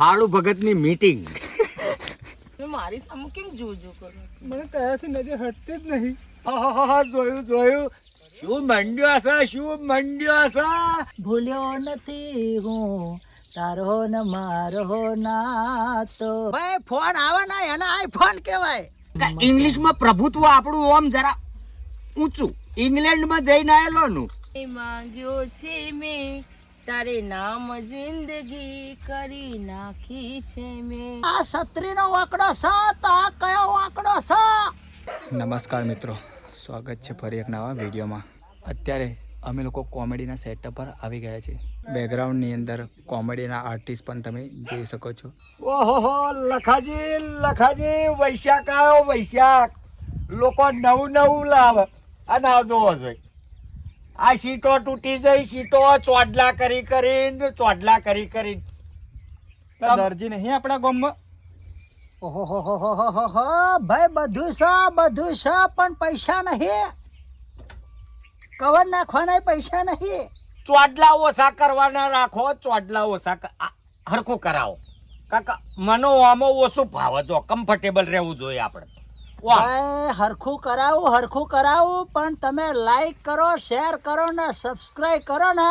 ફાળુ ભગતની meeting મારી સામે કેમ જોજો કરો? મને કયાથી નજર હટતી જ નહીં. જોયું જોયું. શું મંડ્યો હશે શું મંડ્યો હશે ભૂલ્યો નથી હું. તારો ને મારો નાતો. ભાઈ ફોન આવે ના એને આઈફોન કહેવાય. ઇંગ્લિશમાં પ્રભુત્વ આપણું ઓમ જરા ઊંચું. ઇંગ્લેન્ડમાં જઈને આવેલો નું. એ માંગ્યો છે મેં. તારે નામ જિંદગી કરી નાખી છે મેં. આ છત્રીનો વાંકડો છે તો આ કયો વાંકડો છે? નમસ્કાર મિત્રો સ્વાગત છે ફરી એક નવા વિડીયોમાં. અત્યારે અમે લોકો કોમેડીના સેટઅપ પર આવી ગયા છે બેકગ્રાઉન્ડની અંદર કોમેડીના આર્ટિસ્ટ પણ તમે જોઈ શકો છો. ઓહો લખાજી લખાજી વૈશાખ આવ્યો વૈશાખ. લોકો નવું નવું લાવે. અને આ જોવો જોઈ આ સીટો તૂટી જઈ સીટો ચોડલા કરી કરીને ચોડલા કરી કરી. દરજી નહીં આપણા ગામમાં? ઓહો ભાઈ બધું છે બધું છે પણ પૈસા નહીં. કવર નાખવાના પૈસા નહીં. ચોડલા ઓછા કરવાના રાખો ચોડલા ઓછા હરખું કરાવો. કાકા મનો આમાં ઓછું ભાવે જો કમ્ફર્ટેબલ રહેવું જોઈએ આપણે હરખું કરાવું હરખું કરાવું પણ તમે લાઈક કરો શેર કરો ને સબસ્ક્રાઇબ કરો ને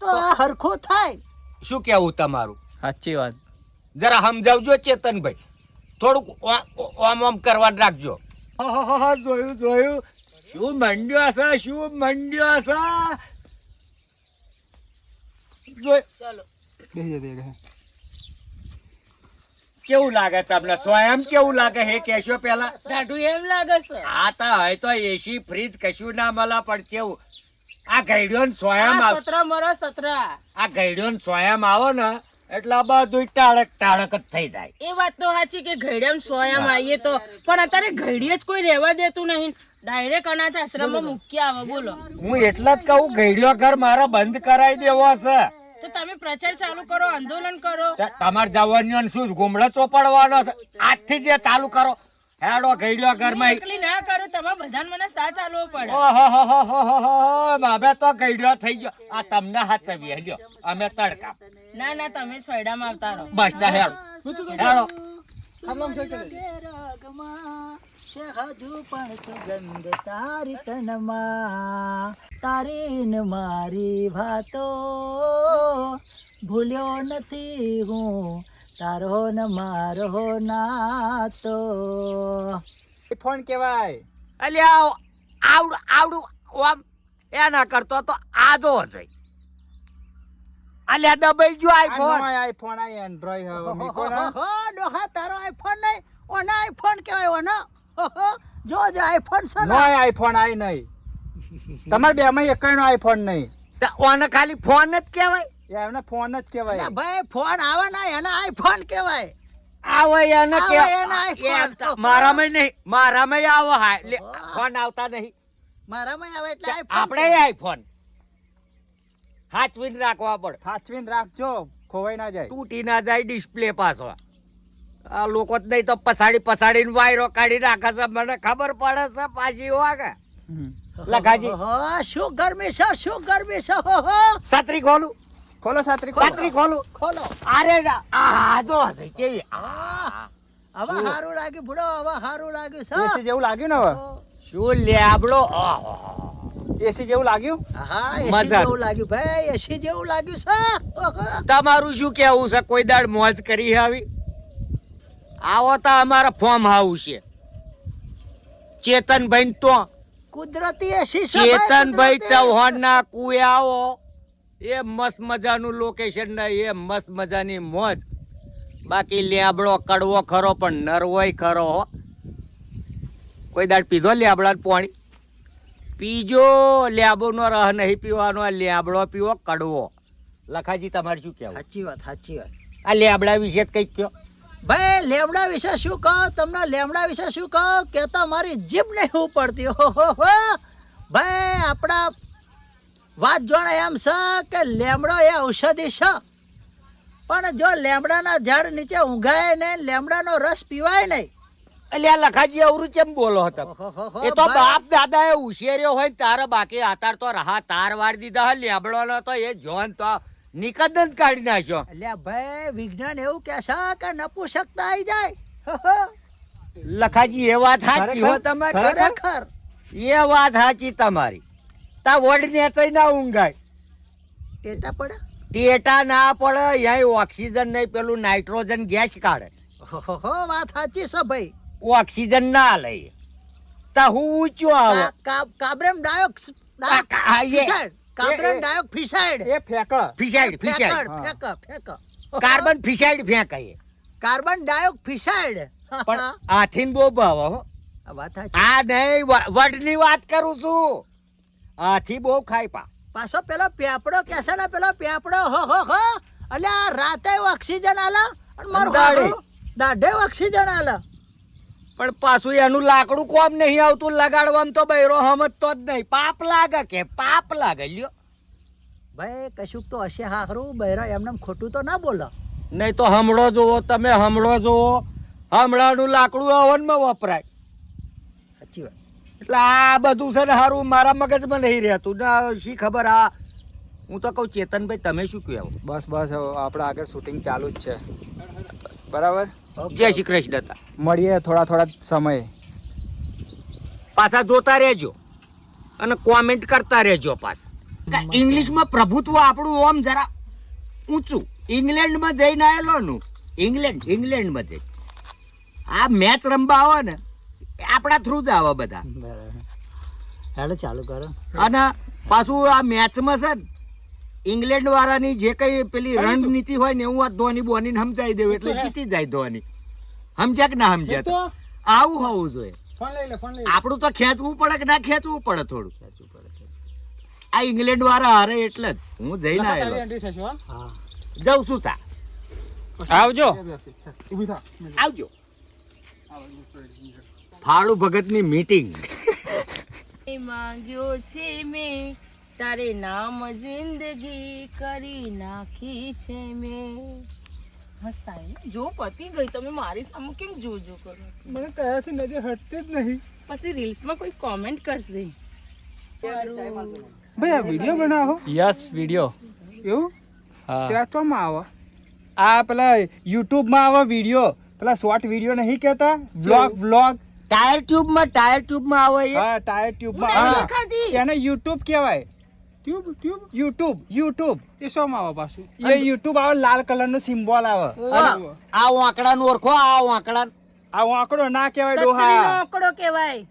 તો આ હરખું થાય. શું કેવું તમારું? સાચી વાત. જરા સમજાવજો ચેતનભાઈ. થોડુંક ઓમ ઓમ કરવા રાખજો. જોયું જોયું. શું મંડ્યો હશે શું મંડ્યો હશે? જોઈ. ચાલો. કેવું લાગે તમને? સ્વયં કેવું લાગે હે? કેશો પેલા દાઢું એમ લાગે છે. આ તો હોય તો એસી ફ્રીજ કશું ના મળે પણ કેવું? આ ગઈડ્યો ને સ્વયં આવ સતરા મરો સતરા. આ ગઈડ્યો ને સ્વયં આવો ને એટલે બધું ટાળક ટાળક જ થઈ જાય. એ વાત તો સાચી કે ઘડિયામ સ્વયં આવીએ તો. પણ અત્યારે ઘડીએ જ કોઈ રહેવા દેતું નહીં. ડાયરેક્ટ અનાથ આશ્રમમાં મૂકી આવે બોલો. હું એટલે જ કહું ઘડિયો ઘર મારા બંધ કરાવી દેવો છે. તો તમે પ્રચાર ચાલુ કરો આંદોલન કરો. તમારે જવાનીઓ શું ગુમડો ચોપડવાનો આજથી જે ચાલુ કરો હેડો ગઈડ્યો ઘરમાં એકલી ના કરો તમે બધાને મને સાથ આલવો પડે. ઓહોહોહોહોહો, હવે તો ગઈડ્યો થઈ ગયો. આ તમને હાચવી લ્યો અમે તડકા. ના ના તમે છોડામાં આવતા રહો. બસ તા હેડો. હેડો. છે હજુ પણ સુગંધ તારી તનમાં. તારી ને મારી વાતો ભૂલ્યો નથી હું. તારો ન મારો નાતો. એ ફોન કહેવાય. અલ્યા આવડું આવડું આમ એ ના કરતો તો આજો જઈ અલ્યા દબાઈ ગયો આઈફોન આઈફોન આઈ એન્ડ્રોઈડ હવે મીકો ના. હો ડોહા તારો આઈફોન નહીં. ઓના આઈફોન કહેવાય ઓના. જો જો આઈફોન છે નો. આઈફોન આઈ નહીં. તમારે બે માં એક નો આઈફોન નહીં. ઓને ખાલી ફોન જ કહેવાય. એમને ફોન જ કહેવાય. ભાઈ ફોન આવે ને એના આઈફોન કહેવાય. આવે એને કે મારામાં નહીં મારામાં આવો હા ફોન આવતા નહીં. મારામાં આવે એટલે આપણે આઈફોન. હાચવીને રાખવા પડે સાચવીને રાખજો ખોવાઈ ના જાય. તૂટી ના જાય ડિસ્પ્લે પાછો. આ લોકો જ નહીં તો પસાડી પસાડીને વાયરો કાઢી નાખે છે. મને ખબર પડે છે પાછી વાગે લખાજી. શું ગરમી છે શું ગરમી છે છત્રી ખોલું. ખોલો સાત્રી ખોલો. છત્રી ખોલું. ખોલો. અરે આ જો કેવી? આ. હવે સારું લાગ્યું ભૂડો હવે સારું લાગ્યું એસી છે જેવું લાગ્યું ને હવે? શું લેબડો? ઓહો. એસી જેવું લાગ્યું? હા એસી જેવું લાગ્યું. ભાઈ એસી જેવું લાગ્યું છે. તમારું શું કેવું છે? કોઈ દાડ મોજ કરી આવી? આવો તો અમારા ફોર્મ હાઉસ છે. ચેતનભાઈ તો કુદરતી ચેતનભાઈ. ચૌહાણ ના કુયાઓ એ મસ્ત મજાનું લોકેશન ને એ મસ્ત મજાની મોજ. બાકી લેબડો કડવો ખરો પણ નરવોય ખરો હો. કોઈ દાડ પીધો લેબડા પાણી? પીજો લેબો નો રહ નહીં પીવાનો આ લેબડો પીવો કડવો. લખાજી તમારે શું કહેવું? સાચી વાત સાચી વાત. આ લેબડા વિશે કંઈક કયો. ભાઈ લેમડા વિશે શું કહો? તમને લેમડા વિશે શું કહો? કે તો મારી જીભ નહીં ઉપડતી. હો હો હો. ભાઈ આપણા વાત જોણે એમ છે કે લેમડો એ ઔષધિ છે. પણ જો લેમડાના ઝાડ નીચે ઊંઘાય નહીં લેમડાનો રસ પીવાય નહીં એટલે આ લખાજી અવરું કેમ બોલો હતો? એ તો બાપ દાદા એ ઉછેર્યો હોય ને તારે બાકી આતાર તો રહા તાર વાર દીધા હે લેબડો તો એ જોન તો નિકંદન જ કાઢી નાખ્યો. એટલે ભાઈ વિજ્ઞાન એવું કે છે કે નપુસકતા આવી જાય? લખાજી એ વાત સાચી હો. તમારી ખરેખર. એ વાત સાચી તમારી. તા વડ ને ના ઊંઘાય. ટેટા પડે? ટેટા ના પડે અહીં ઓક્સિજન નહીં પેલું નાઇટ્રોજન ગેસ કાઢે. હો વાત સાચી છે ભાઈ. ઓક્સિજન ના લઈએ. તા હું ઊંચો આવે. કા- કા- કાર્બન ફિસાઇડ. ડાયોક્સાઇડ. એ ફેંક ફિસાઇડ ફિસાઇડ ફેંક, ફેંક, ફેંક. કાર્બન ફિસાઈડ ફેંકાય કાર્બન ડાયોક્સાઇડ. પણ આથીન બહુ ભાવ આ વાત આ નહીં વડની વાત કરું છું. આથી બહુ ખાય પા. પાછો પેલો પેપડો કેસે ને પેલો પેપડો હો હો હો. એટલે આ રાતે ઓક્સિજન આલા અને મારું. દાઢે ઓક્સિજન આલે. પણ પાછું એનું લાકડું કોમ નહીં આવતું. લગાડવામાં તો બૈરો સમજતો જ નહીં. પાપ લાગે કે પાપ લાગે? લ્યો. ભાઈ કશુંક તો હશે હાખરું બૈરા એમને ખોટું તો ના બોલો. નહીં તો હમણો જોવો તમે હમણો જોવો હમણાંનું લાકડું અવનમાં વપરાય. સાચી વાત. એટલે આ બધું છે ને સારું મારા મગજમાં નહીં રહેતું. ને શી ખબર આ? હું તો કહું ચેતનભાઈ તમે શું કહો? બસ બસ આપણે આગળ શૂટિંગ ચાલુ જ છે. બરાબર? જય શ્રી કૃષ્ણ હતા મળીએ થોડા થોડા સમયે. પાછા જોતા રહેજો અને કોમેન્ટ કરતા રહેજો પાછા. ઇંગ્લિશમાં પ્રભુત્વ આપણું ઓમ જરા ઊંચું. ઇંગ્લેન્ડમાં જઈને આવેલો નું. ઇંગ્લેન્ડ ઇંગ્લેન્ડમાં જઈ. આ મેચ રમવા આવે ને આપણા થ્રુ જ આવે બધા. હેડો ચાલુ કરો. અને પાછું આ મેચમાં છે ને ઇંગ્લેન્ડ વાળાની જે કઈ પેલી રણનીતિ હોય ને એવું આ ધોની બોની સમજાવી દેવું એટલે જીતી જાય ધોની. સમજ્યા કે ના સમજ્યા તો? આવું હોવું જોઈએ. ફોન લઈ લે ફોન લઈ આપણું તો ખેંચવું પડે કે ના ખેંચવું પડે થોડું? આ ઇંગ્લેન્ડ વાળા હારે એટલે જ. હું જઈને આવ્યો જઉં છું તા. આવજો. આવજો. ફાળુ ભગતની મીટિંગ એ માંગ્યો છે મેં. તારે નામ જિંદગી કરી નાખી છે મેં. હસતા જો પતી ગઈ તમે મારી સામે કેમ જો જો કરો? મને કયાથી નજર હટતી જ નહીં. પછી રીલ્સમાં કોઈ કોમેન્ટ કરશે. ભાઈ આ વીડિયો બનાવો. Yes video. એવું? હા. આવે. આ પેલા યુટ્યુબમાં આવો વીડિયો. પેલા શોર્ટ વીડિયો નહીં કહેતા. વ્લોગ વ્લોગ ટાયર ટ્યુબમાં ટાયર ટ્યુબમાં આવે એ. હા ટાયર ટ્યુબમાં આવે. એને યુટ્યુબ કહેવાય. ટ્યુબ ટ્યુબ યુટ્યુબ યુટ્યુબ એ શોમાં આવે પાછું? એ યુટ્યુબ આવે લાલ કલરનો સિમ્બોલ આવે. આ વાંકડાનું ઓળખો આ વાંકડા. આ વાંકડો ના કહેવાય ડોહા. વાંકડો કહેવાય.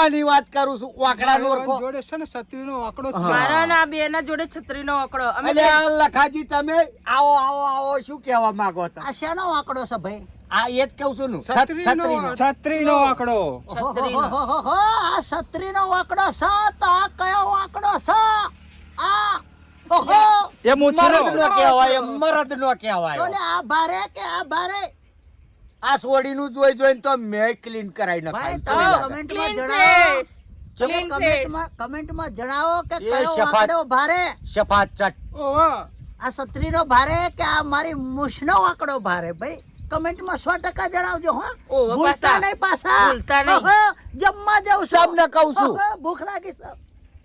ઓલી વાત કરું છું વાંકડાનું ઓળખો. જોડે છે ને સત્રીનો આંકડો મારા ના બે ના જોડે છત્રીનો આંકડો અમે આ લખાજી તમે આવો આવો આવો શું કહેવા માંગો છો? આ શેનો વાંકડો છે ભાઈ? આ એ જ કહું છું નું છત- છત્રીનો. આંકડો. આ છત્રીનો નો છે તો આ કયો આંકડો સ આ ઓહો. એ મૂછનો. નો કહેવાય મરદનો કહેવાય. તો આ ભારે કે આ ભારે? આ સોડીનું જોઈ જોઈને તો મેં ક્લીન કરાવી ભાઈ નાખાય તમે કમેન્ટમાં જણાવો. place. કમેન્ટમાં કમેન્ટમાં જણાવો કે કયો આંકડો ભારે? સફાત ચટ. આ છત્રીનો ભારે કે આ મારી મુશનો વાંકડો ભારે ભાઈ? કમેન્ટમાં સો ટકા જણાવજો હા. ભૂલતા નહીં પાછા. ભૂલતા નહીં. જમવા જાઉં છું. સબને કહું છું. ભૂખ લાગી છે.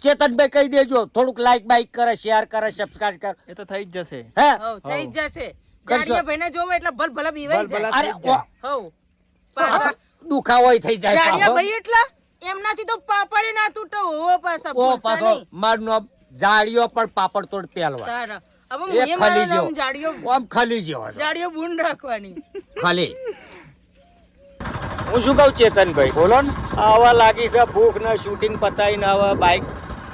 ચેતનભાઈ કહી દેજો થોડુંક લાઈક બાઈક કરે શેર કરે સબસ્ક્રાઇબ કરે. એ તો થઈ જ જશે. હે? થઈ જ જશે. જાડિયા ભાઈને જોવો એટલે ભલ ભલ બીવાઈ જાય. અરે હો દુખાવો થઈ જાય જાડિયા ભાઈ એટલા એમનાથી તો પાપડે ના તૂટો. હો પાછા ઓ પાછો. મારનો જાડિયો પણ પાપડ તોડ પેલવા. તારા. એ ખલી આમ ખલી. બૂન રાખવાની. ખાલી. હું શું કહું ચેતનભાઈ? બોલો ને. આવા લાગી છે ભૂખ ને શૂટિંગ પતાવીને હવે બાઈક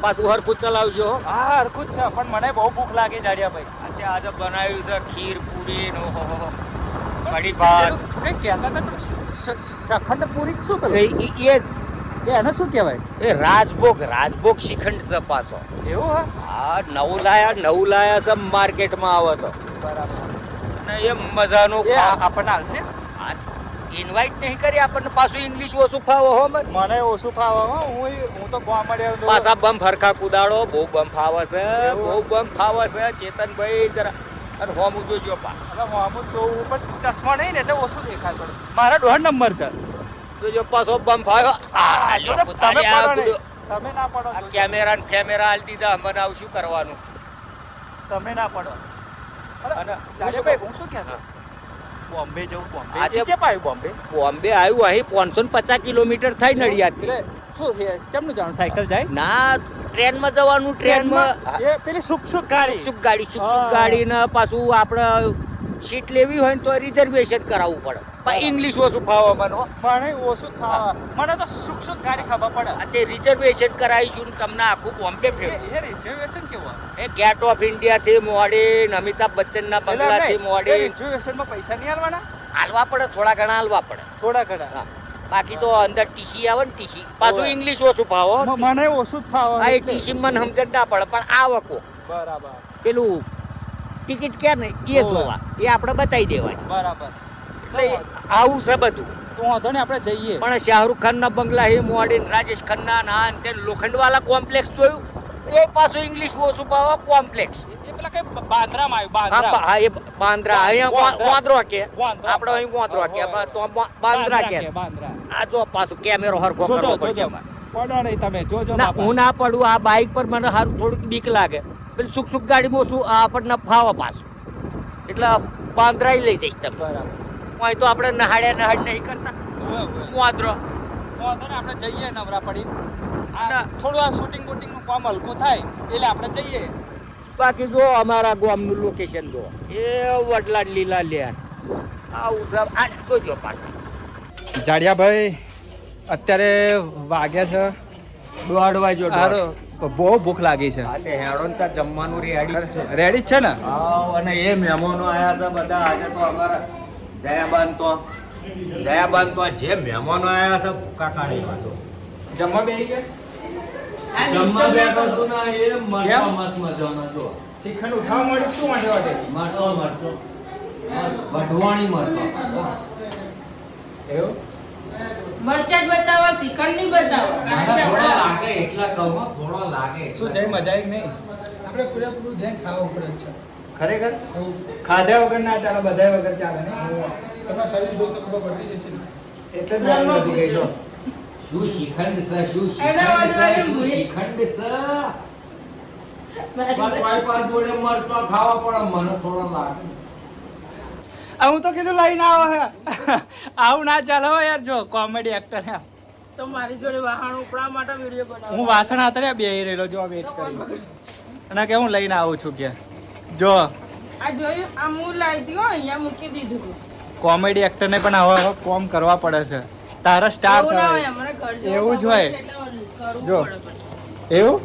પાછું હરખું ચલાવજો હો. હરખું છે પણ મને બહુ ભૂખ લાગી જાડિયા ભાઈ આજે આજે બનાવ્યું છે ખીર પૂરી નો કઢી ભાત કઈ કહેતા હતા સખંડ પૂરી શું એ એને શું કહેવાય? એ રાજભોગ રાજભોગ શ્રીખંડ છે પાછો. એવું હા? આ નવું લાયા નવું લાયા છે માર્કેટમાં આવે તો. બરાબર. અને એ મજાનું આપણને આવશે ઇન્વાઇટ નહીં કરી આપણને પાછું ઇંગ્લિશ ઓછું ફાવો હો મને. મને ઓછું ફાવો હો હું તો ગોમડે પાછા બમ ફરખા કુદાડો બહુ બમ ફાવે છે બહુ બમ ફાવે છે ચેતનભાઈ જરા અને હોમ જોજો પા. હવે હોમું જોવું પણ ચશ્મા નહીં ને એટલે ઓછું પડે. મારા દોઢ નંબર છે. જોજો પાછો બમ આવ્યો તમે પુતારી પડો નહીં. તમે ના પડો આ કેમેરા ને ફેમેરા હાલતી દીધા મને આવું શું કરવાનું? તમે ના પડો. અને જાડેભાઈ હું શું કહેતો? બોમ્બે જવું બોમ્બે. આજે- બોમ્બે? બોમ્બે આવ્યું અહીં પાંચસો ને પચાસ કિલોમીટર થાય નડિયાદ એટલે શું છે? ચમનું જવાનું? સાયકલ જાય? ના ટ્રેનમાં જવાનું ટ્રેનમાં. એ પેલી સુખ સુખ ગાડી. સુખ ગાડી સુખ સુખ. ગાડી ને પાછું આપણે સીટ લેવી હોય ને તો રિઝર્વેશન કરાવવું પડે. પણ ઇંગ્લિશ ઓછું ખાવા મને. મને ઓછું ખાવા. મને તો સુખ સુખ ગાડી ખબર પડે તે રિઝર્વેશન કરાવીશું તમને આખું બોમ્બે એ ફેરવું. એ રિઝર્વેશન કેવું? એ ગેટ ઓફ ઇન્ડિયા થી મોડી અમિતાભ બચ્ચન ના બંગલા થી મોડી. રિઝર્વેશનમાં પૈસા નહીં આલવાના હાલવા પડે થોડા ઘણા હાલવા પડે. થોડા ઘણા. બાકી તો અંદર ટીસી આવે ને ટીસી પાછું ઇંગ્લિશ ઓછું ફાવો મ- મને ઓછું ફાવો. એટલે. ટીસી મને સમજણ ના પડે પણ આ વખો બરાબર. પેલું ટિકિટ કે ને એ જોવા. એ આપણે બતાવી દેવાની. બરાબર. એટલે આવું છે બધું. તો વાંધો ને આપણે જઈએ. પણ શાહરુખ ખાન ના બંગલા હે મોડી રાજેશ ખન્ના ના તે લોખંડવાલા કોમ્પ્લેક્સ જોયું? એ પાછું ઇંગ્લિશ ઓછું પાવા કોમ્પ્લેક્સ. એ પેલા કઈ બાંદ્રામાં આવ્યું બાંદ્રા. હા, એ બાંદ્રા અહીંયા વાંદરો કે. આપણે અહીં વાંદરો કે તો બાંદ્રા કે. આ જો પાછું કેમેરો હરખો કરવો પડશે પડો નહીં તમે જોજો ના હું ના પડું આ બાઇક પર મને સારું થોડુંક બીક લાગે. પેલી સુખ સુખ ગાડીમાં શું આ આપણને ફાવા પાછું. એટલે બાંદ્રાઈ લઈ જઈશ તમે બરાબર. અહીં તો આપણે નહાડ્યા નહાડ નહીં કરતા. કુવાદરો. વાંધો ને આપણે જઈએ નવરા પડી. આ થોડું આ શૂટિંગ બૂટિંગનું કામ હલકું થાય એટલે આપણે જઈએ. બાકી જો અમારા ગામનું લોકેશન જો એ વડલા લીલા લેર આવું સબ આ જોજો પાછા જાડિયાભાઈ અત્યારે વાગ્યા છે. દોઢ વાગ્યો હારો બહુ ભૂખ લાગી છે. આ તે હેડો ત્યાં જમવાનું રેડી છે. રેડી જ છે ને? આવ અને એ મહેમાનો આયા છે બધા. આજે તો અમારા જયાબાન તો જયાબાન તો જે મહેમાનો આવ્યા છે ભૂકા કાઢી વાતો. જમવા બેસી ગયા? જમવા બેઠો છું ને એ કેમ? મરચો મસ્ત મજાનો છો. શિખંડ ઉઠાવવા મળ્યું શું માટે વાટે મરચો મરચો. વઢવાણી એવું? મરચા જ બતાવો શ્રીખંડ નહીં બતાવો. થોડો લાગે એટલા કહો થોડો લાગે શું જઈ મજા આવી નહીં? આપણે પૂરેપૂરું ધ્યાન ખાવા ઉપર છે. ખરેખર? ખાધા વગર ના ચાલે બધા વગર ચાલે ને? તમારા શરીર જોઈ તો ખબર પડી જશે એટલે જ મારી વધી ગઈ છો. શું શિખંડ સ શું શિખંડ સ છે વાળા શું ભૂલી. શ્રીખંડ છે મારી પણ તોય પાછ જોડે મરચો ખાવા પડે મને થોડો લાગે. હું તો કીધું લઈને આવો હે. આવું ના ચાલે હો યાર જો કોમેડી એક્ટર હે. તો મારી જોડે વાહણ ઉપડા માટે વીડિયો બનાવો. હું વાસણ હાથરે બે રહેલો જો આ વેટ કરી. અને કે હું લઈને આવું છું કે. જો આ જોયું? આ હું લાવી હતી અહીંયા મૂકી દીધું હતું કોમેડી એક્ટરને પણ આવા આવા કોમ કરવા પડે છે. તારા સ્ટાર એવું જ હોય. જો. એવું?